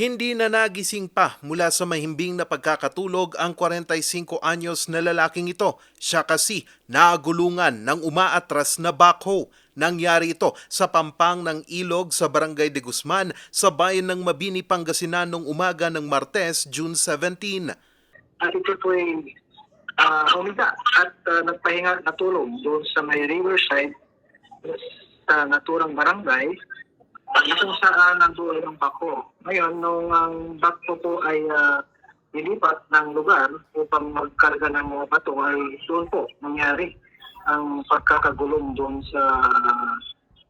Hindi na nagising pa mula sa mahimbing na pagkakatulog ang 45 anyos na lalaking ito. Siya kasi nagulungan ng umaatras na backhoe. Nangyari ito sa pampang ng ilog sa Barangay de Guzman sa bayan ng Mabini, Pangasinan noong umaga ng Martes, June 17. at ito po ay uh, humiga at ah, nagpahinga natulog doon sa may riverside sa naturang barangay kung saan nandoon ang bako. Ngayon, nung ang bako po ay ah, nilipat ng lugar upang magkarga ng mga bato ay doon po nangyari ang pagkakagulong doon sa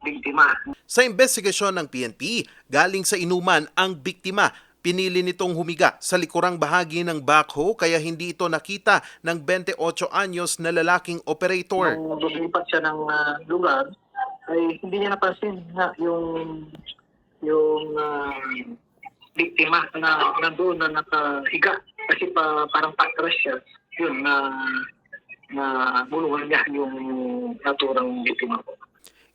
biktima. Sa investigasyon ng PNP, galing sa inuman ang biktima. Pinili nitong humiga sa likurang bahagi ng backhoe kaya hindi ito nakita ng 28 anyos na lalaking operator. Nung lumipat siya ng ah, lugar, ay hindi niya napansin na yung yung ah, biktima na nandoon na nakahiga kasi pa, parang patras siya yun na na bulungan niya yung naturang biktima ko.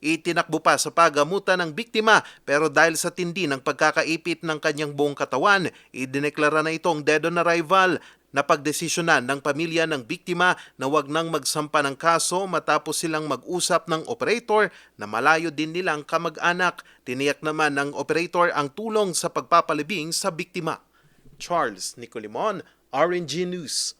Itinakbo pa sa pagamutan ng biktima pero dahil sa tindi ng pagkakaipit ng kanyang buong katawan, idineklara na itong dead on arrival. Napagdesisyonan ng pamilya ng biktima na wag nang magsampa ng kaso matapos silang mag-usap ng operator na malayo din nilang kamag-anak. Tiniyak naman ng operator ang tulong sa pagpapalibing sa biktima. Charles Nicolimon, RNG News.